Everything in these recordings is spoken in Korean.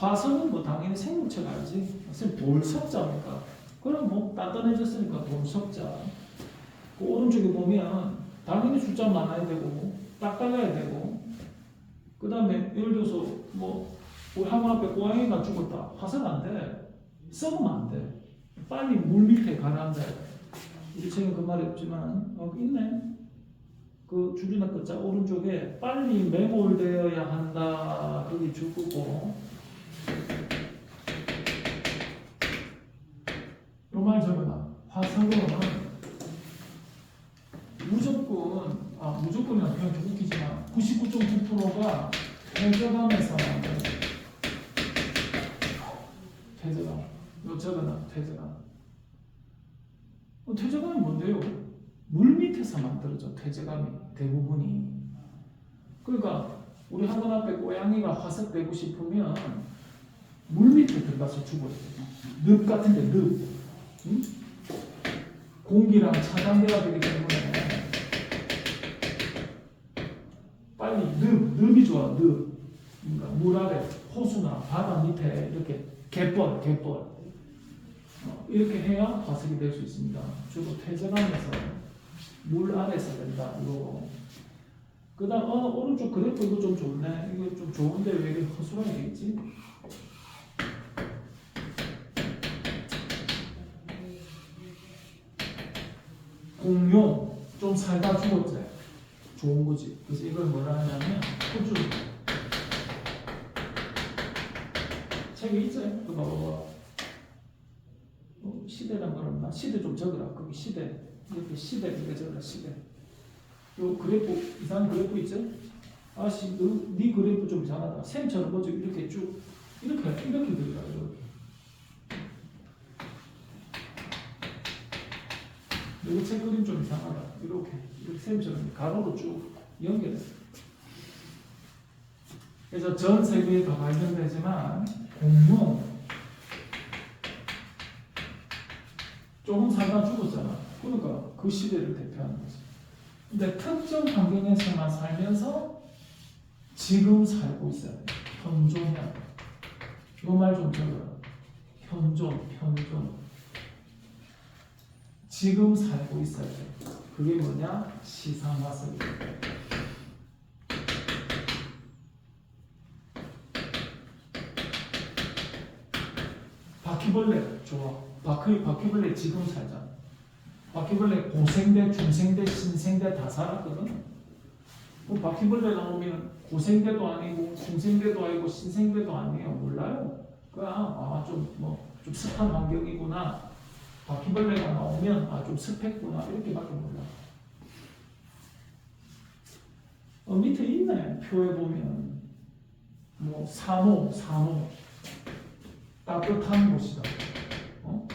화성은 뭐 당연히 생물체가 알지. 선생님 돌석자입니까? 그럼 뭐 단단해졌으니까 돌석자. 그 오른쪽에 보면 당연히 숫자 많아야 되고 딱딱해야 되고 그 다음에 예를 들어서 뭐 우리 학원 앞에 고양이가 죽었다. 화성 안 돼. 썩으면 안 돼. 빨리 물 밑에 가라앉아야 돼. 우리 책에 그 말이 없지만 어 있네. 그 줄이나 끝자 오른쪽에 빨리 매몰되어야 한다. 거기 죽고 요말 적어놔. 화성은 무조건 아 무조건이라 표현 좀 웃기지만 99.9%가 퇴적암에서 만든 퇴적암. 요 적어놔 퇴적암. 어, 퇴적암이 뭔데요? 물 밑에서 만들어져 퇴적암이 대부분이. 그러니까 우리 학원 앞에 고양이가 화석 되고 싶으면 물 밑에 들어가서 죽어야 돼. 늪 같은데 늪. 응? 공기랑 차단돼야 되기 때문에 빨리 늪, 늪이 좋아, 늪. 그러니까 물 아래, 호수나 바다 밑에 이렇게 갯벌, 갯벌. 어, 이렇게 해야 화석이 될 수 있습니다. 주로 퇴적하면서 물 아래서 된다, 이거. 그 다음, 어, 오른쪽 그래프 이거 좀 좋네. 이거 좀 좋은데 왜 이렇게 허술하게 돼 있지? 공룡 좀 살다 죽었지 좋은 거지. 그래서 이걸 뭐라 하냐면 호주. 책에 있지 그 봐봐 어, 시대란 말 없나? 시대 좀 적어라. 거기 시대. 이렇게 시대 이렇게 적어라 시대. 요 그래프 이상한 그래프 있지 아씨 너, 네 그래프 좀 이상하다. 샘처럼 뭐지 이렇게 쭉. 이렇게 이렇게 그리라 이렇게 이거 책 그림 좀 이상하다. 이렇게 이렇게 쌤처럼 가로로 쭉 연결해. 그래서 전 세계에 더 발전되지만 공룡 조금 살다 죽었잖아. 그러니까 그 시대를 대표하는 거지. 근데 특정 환경에서만 살면서 지금 살고 있어야 돼. 현존이야. 이거 말좀 적어라. 현존, 현존. 지금 살고 있어야 돼. 그게 뭐냐? 시상화석이. 바퀴벌레 좋아. 바퀴 바퀴벌레 지금 살자. 바퀴벌레 고생대, 중생대, 신생대 다 살았거든. 그럼 바퀴벌레 나오면 고생대도 아니고 중생대도 아니고 신생대도 아니에요. 몰라요. 그냥 아좀뭐좀 습한 환경이구나. 바퀴벌레가 나오면 아 좀 습했구나 이렇게밖에 몰라. 어 밑에 있네 표에 보면 뭐 산호 산호 따뜻한 곳이다. 어?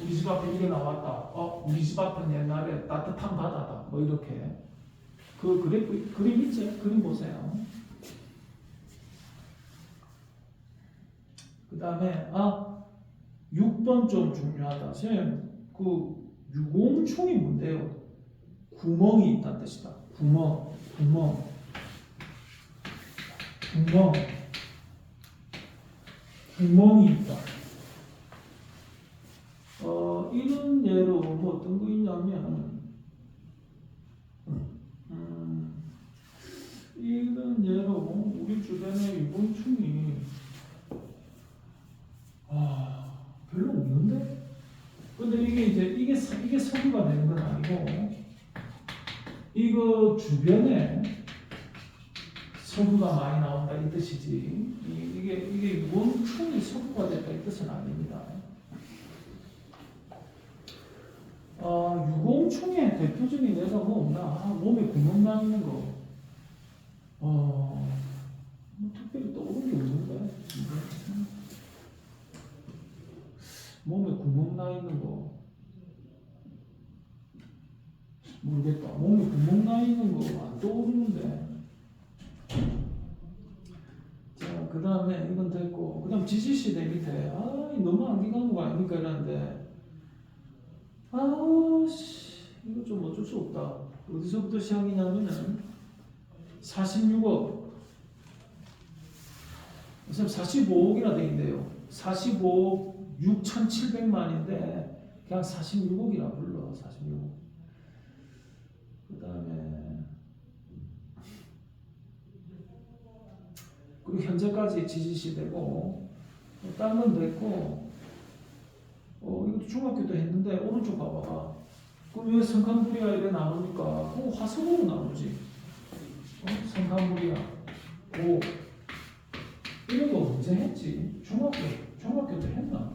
우리 집 앞에 이게 나왔다. 어 우리 집 앞은 옛날에 따뜻한 바다다. 뭐 이렇게 그 그래프 그림 있지? 그림 보세요. 그 다음에 아 6번 좀 중요하다. 선생님 그 유공충이 뭔데요? 구멍이 있다는 뜻이다. 구멍, 구멍, 구멍, 구멍이 있다. 어 이런 예로 뭐 어떤 거 있냐면 음, 이런 예로 우리 주변에 유공충이 아, 별로 없는데? 근데 이게 이제 이게 서- 이게 석유가 되는 건 아니고 이거 주변에 석유가 많이 나온다 이 뜻이지 이, 이게 이게 원충이 석유가 됐다 이 뜻은 아닙니다. 아 유공충의 대표적인 예가 뭐 없나? 아, 몸에 구멍 나 있는 거. 어, 뭐 특별히 떠오르는 게 없는데. 몸에 구멍 나 있는 거 모르겠다. 몸에 구멍 나 있는 거 안 떠오르는데. 자, 그 다음에 이건 됐고, 그 다음 지지시대 밑에, 아, 이 너무 안기간 거 아닙니까? 이러는데, 아, 씨, 이거 좀 어쩔 수 없다. 어디서부터 시작이냐면은, 46억, 선생님 45억이나 돼 있는데요. 45억 6,700만인데 그냥 46억이라 불러. 46억. 그 다음에 그리고 현재까지 지지시되고 딴건 됐고 어 이것도 중학교 때 했는데 오른쪽 봐봐. 그럼 왜 성칸부리아 이래 나누니까 그 화성으로 나누지. 어? 성칸부리아 오 이런 거 언제 했지? 중학교 중학교 때 했나?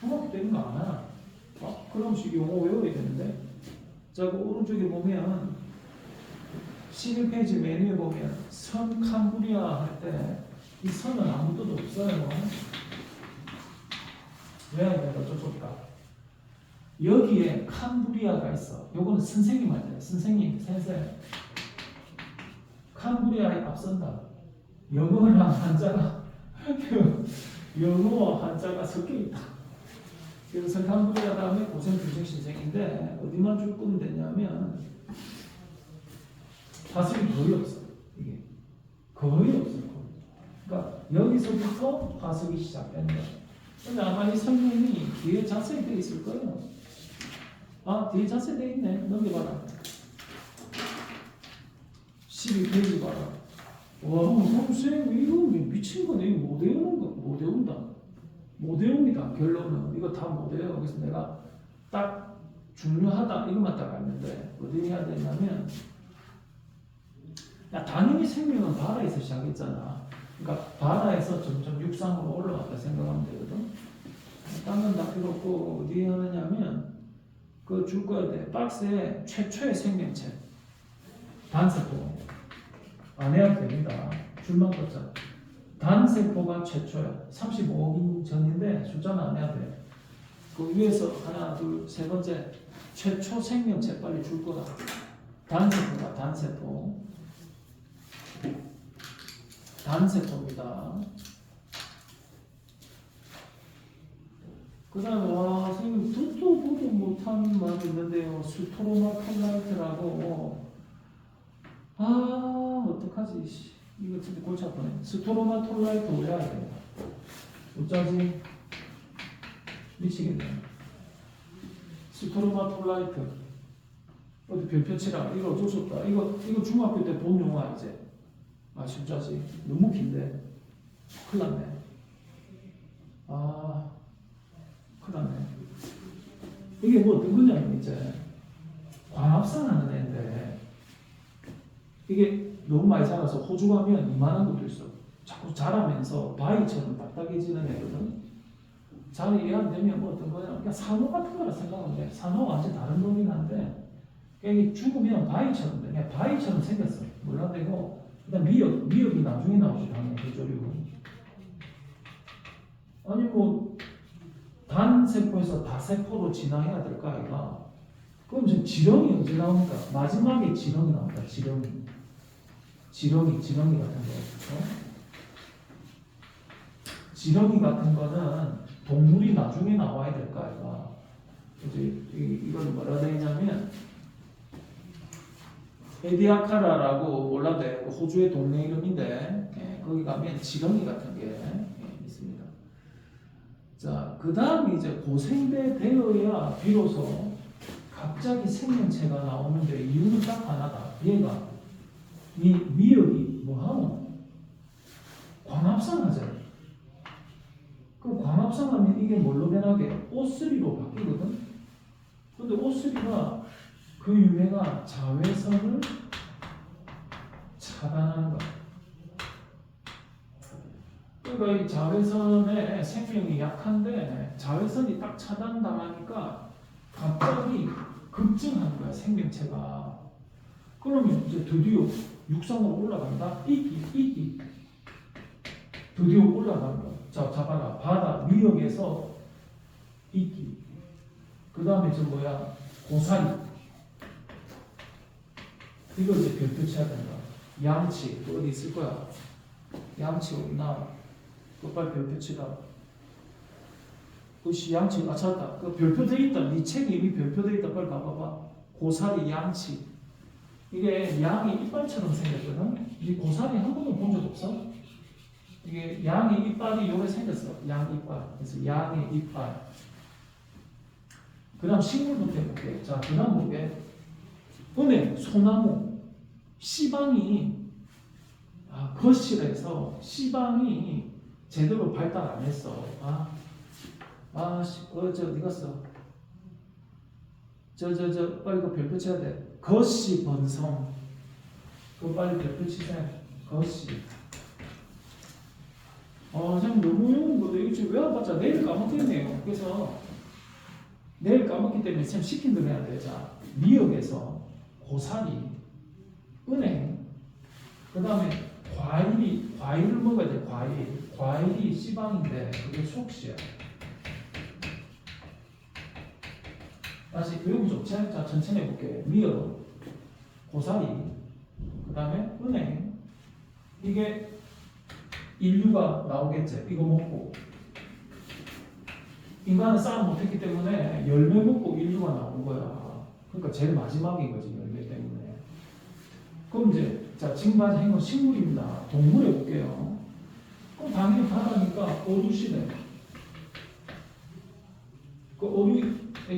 중학교 때 이런 거안 하나? 아, 그럼 식 용어 외워야 되는데. 자, 그 오른쪽에 보면 11페이지 메뉴에 보면 선 캄브리아 할 때 이 선은 아무 뜻 없어요. 왜 내가 저쪽다. 여기에 캄브리아가 있어. 요거는 선생님 할 때, 선생님,先生. 캄브리아에 앞선다. 영어랑 한자가 영어와 한자가 섞여 있다. 그래서 캄브리아 다음에 고생 주식 신생인데 어디만 줄 끄면 되냐면 화석이 거의 없어. 이게 거의 없어. 그러니까 여기서부터 화석이 시작된다. 근데 아마 이 설명이 뒤에 자세히 돼 있을 거예요. 아 뒤에 자세히 돼 있네. 넘겨봐라. 12페이지 봐라. 와, 선생님 이거 미친 거네. 이거 못 외우는 거, 못 외운다. 못 외웁니다. 결론은 이거 다 못 외워. 그래서 내가 딱 중요하다 이것만 딱 알는데 어디 해야 되냐면 야 당연히 생명은 바다에서 시작했잖아. 그러니까 바다에서 점점 육상으로 올라갔다 생각하면 되거든. 딴건 다 필요 없고 어디 하느냐면 그 줄 거야 돼. 박스에 최초의 생명체 단세포 안 해야 됩니다. 줄만 걷자. 단세포가 최초야. 35억 전인데 숫자는 안 해야 돼. 그 위에서 하나, 둘, 세 번째 최초 생명체 빨리 줄 거다. 단세포가 단세포. 단세포입니다. 그 다음에 와 선생님 듣도 보도 못한 말이 있는데요. 수토로마 톨라이트라고 아 어떡하지 씨. 이거 진짜 골치 아프네 스토로마 톨라이트 외워야 돼 어쩌지? 미치겠네. 스토로마 톨라이트 어디 별표 치라. 이거 어쩔 수 없다. 이거 이거 중학교 때본 용어 이제. 아 진짜지? 너무 긴데? 큰일 났네. 아 큰일 났네. 이게 뭐 어떤 거냐면 이제. 광합성 하는 애인데. 이게 너무 많이 자라서 호주 가면 이만한 것도 있어. 자꾸 자라면서 바위처럼 딱딱해지는 애거든. 잘 이해 안 되면 뭐 어떤 거냐. 그냥 산호 같은 거라 생각하면 돼. 산호가 완전 다른 놈이긴 한데, 이게 죽으면 바위처럼 돼. 그냥 바위처럼 생겼어. 몰라되고, 그다음 미역, 미역이 나중에 나오지, 당연히 대조류. 아니 뭐, 단세포에서 다세포로 진화해야 될까, 아이가? 그럼 지금 지렁이 언제 나옵니까? 마지막에 지렁이 나온다, 지렁이. 지렁이, 지렁이 같은 거. 어? 지렁이 같은 거는 동물이 나중에 나와야 될 거 아이가. 이제 이- 이건 뭐라 되냐면 에디아카라라고 몰라도 호주의 동네 이름인데 예, 거기 가면 지렁이 같은 게 예, 있습니다. 자, 그 다음 이제 고생대 되어야 비로소 갑자기 생명체가 나오는데 이유는 딱 하나다. 얘가 이 미역이 뭐하노? 광합성 하잖아. 그럼 광합성 하면 이게 뭘로 변하게? O3로 바뀌거든? 근데 O3가 그 유해가 자외선을 차단하는 거야. 그러니까 이 자외선에 생명이 약한데 자외선이 딱 차단당하니까 갑자기 급증하는 거야 생명체가. 그러면 이제 드디어 육상으로 올라간다. 이기, 이기. 드디어 거야. 자, 잡아라. 바다 미역에서 이기. 그 다음에 저 뭐야 고사리. 이거 이제 별표 쳐야 된다. 양치 또 어디 있을 거야. 양치 나와. 그 빨리 별표 치다. 그시 양치 아 찾았다. 그 별표 돼 있다. 네 책에 이미 별표 돼 있다. 빨리 가봐봐. 고사리 양치. 이게 양이 이빨처럼 생겼거든. 이 고사리 한 번도 본 적 없어? 이게 양의 이빨이 요래 생겼어. 양 이빨. 그래서 양의 이빨. 그 다음 식물부터 해볼게요. 자, 그 다음 보게. 은행, 소나무, 씨방이, 아, 거실에서 씨방이 제대로 발달 안 했어. 아, 아, 씨, 어, 저, 어디 갔어? 저, 저, 저, 빨리 그 별표 쳐야 돼. 거시 번성. 그거 빨리 별표 치세요. 거시. 아, 참 너무 어려운 거다. 이거 지금 외워봤자 내일 까먹겠네요. 그래서 내일 까먹기 때문에 참 시킨 대로 해야 돼. 자, 미역에서 고사리, 은행, 그 다음에 과일이, 과일을 먹어야 돼. 과일. 과일이 씨방인데 그게 속시야. 다시 외우기 좋지? 자, 천천히 해볼게요. 미역, 고사리, 그 다음에 은행. 이게 인류가 나오겠지. 이거 먹고. 인간은 싸움 못했기 때문에 열매 먹고 인류가 나온 거야. 그러니까 제일 마지막인 거지, 열매 때문에. 그럼 이제, 자, 지금까지 한 건 식물입니다. 동물 해 볼게요. 그럼 당연히 바다니까 어류시대. 그 에,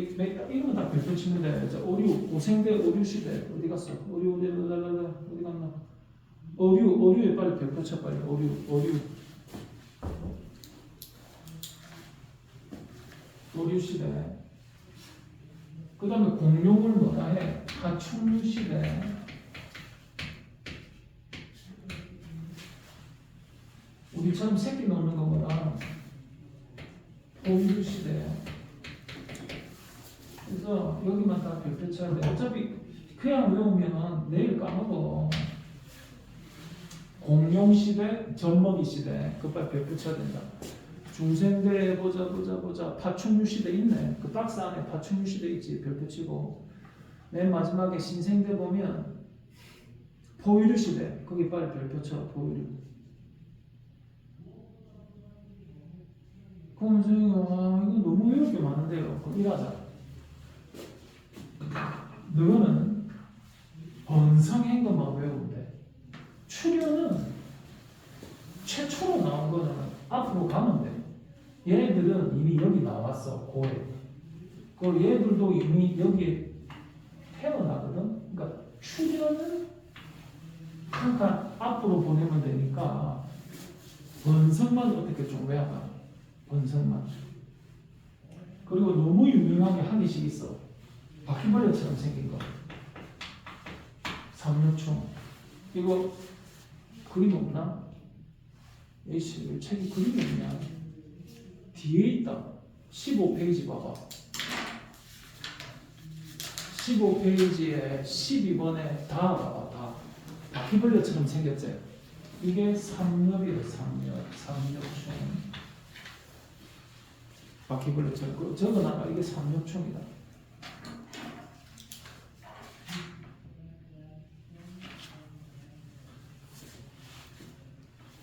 이름은 다 별표 치면 돼. 자, 어류, 고생대 어류시대. 어디 갔어? 어류, 어디, 어디, 갔나? 어류, 어류에 빨리 별표 쳐, 빨리. 어류, 어류. 어류 시대. 그 다음에 공룡을 뭐라 해? 파충류 시대. 우리처럼 새끼 놓는 거보다 포유 시대. 그래서 여기만 다 별표 쳐야 돼. 어차피 그냥 외우면 내일 까먹어. 공룡 시대, 젖먹이 시대. 그빨 쳐야 된다. 중생대 보자 보자 보자 파충류 시대 있네. 그 박스 안에 파충류 시대 있지. 별표 치고. 맨 마지막에 신생대 보면 포유류 시대. 거기 빨리 별표 쳐. 포유류. 그럼 선생님, 와, 이거 너무 외울 게 많은데요. 그럼 일하자. 너는 번성한 것만 외우면 돼. 출연은 최초로 나온 거는 앞으로 가면 돼. 얘들은 이미 여기 나왔어, 고에. 그 얘들도 이미 여기에 태어나거든. 그러니까 출연은 한칸 앞으로 보내면 되니까 번성만 어떻게 좀 외워봐. 번성만. 그리고 너무 유명하게 한 개씩 있어. 바퀴벌레처럼 생긴 거. 삼류충. 이거 그림 없나? 에이씨, 이 책이 그림이 없냐? 뒤에 있다. 15페이지 봐봐. 15페이지에 12번에 다 봐봐, 다. 바퀴벌레처럼 생겼지? 이게 삼엽이래, 삼엽. 삼엽충. 바퀴벌레처럼. 그 적어놔봐. 이게 삼엽충이다.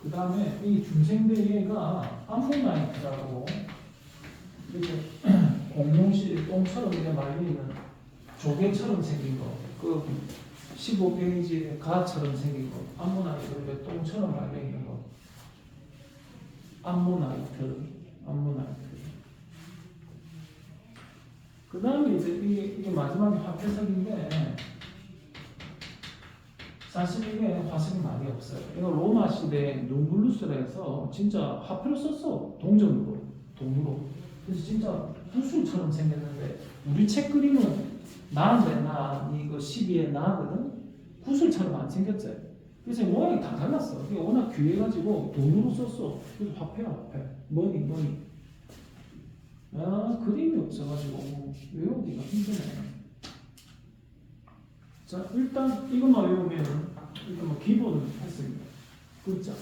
그 다음에 이 중생대회가 암모나이트라고 이렇게 공룡실 똥처럼 이렇게 말려있는 조개처럼 생긴 거, 그 15페이지에 가처럼 생긴 거, 암모나이트 똥처럼 말려있는 거, 암모나이트, 암모나이트. 그 다음에 이제 이게, 이게 마지막에 화폐석인데 사실 이게 화석이 많이 없어요. 이거 로마 시대 누블루스라 해서 진짜 화폐로 썼어. 동전으로, 돈으로. 그래서 진짜 구슬처럼 생겼는데 우리 책 그림은 나인데 나 이거 12에 나거든. 구슬처럼 안 생겼지. 그래서 모양이 다 달랐어. 이게 워낙 귀해가지고 돈으로 썼어. 그래서 화폐야 화폐. 머니 머니. 아 그림이 없어가지고 외우기가 힘드네. 자 일단 이것만 외우면 이거 뭐 기본은 했습니다. 글자.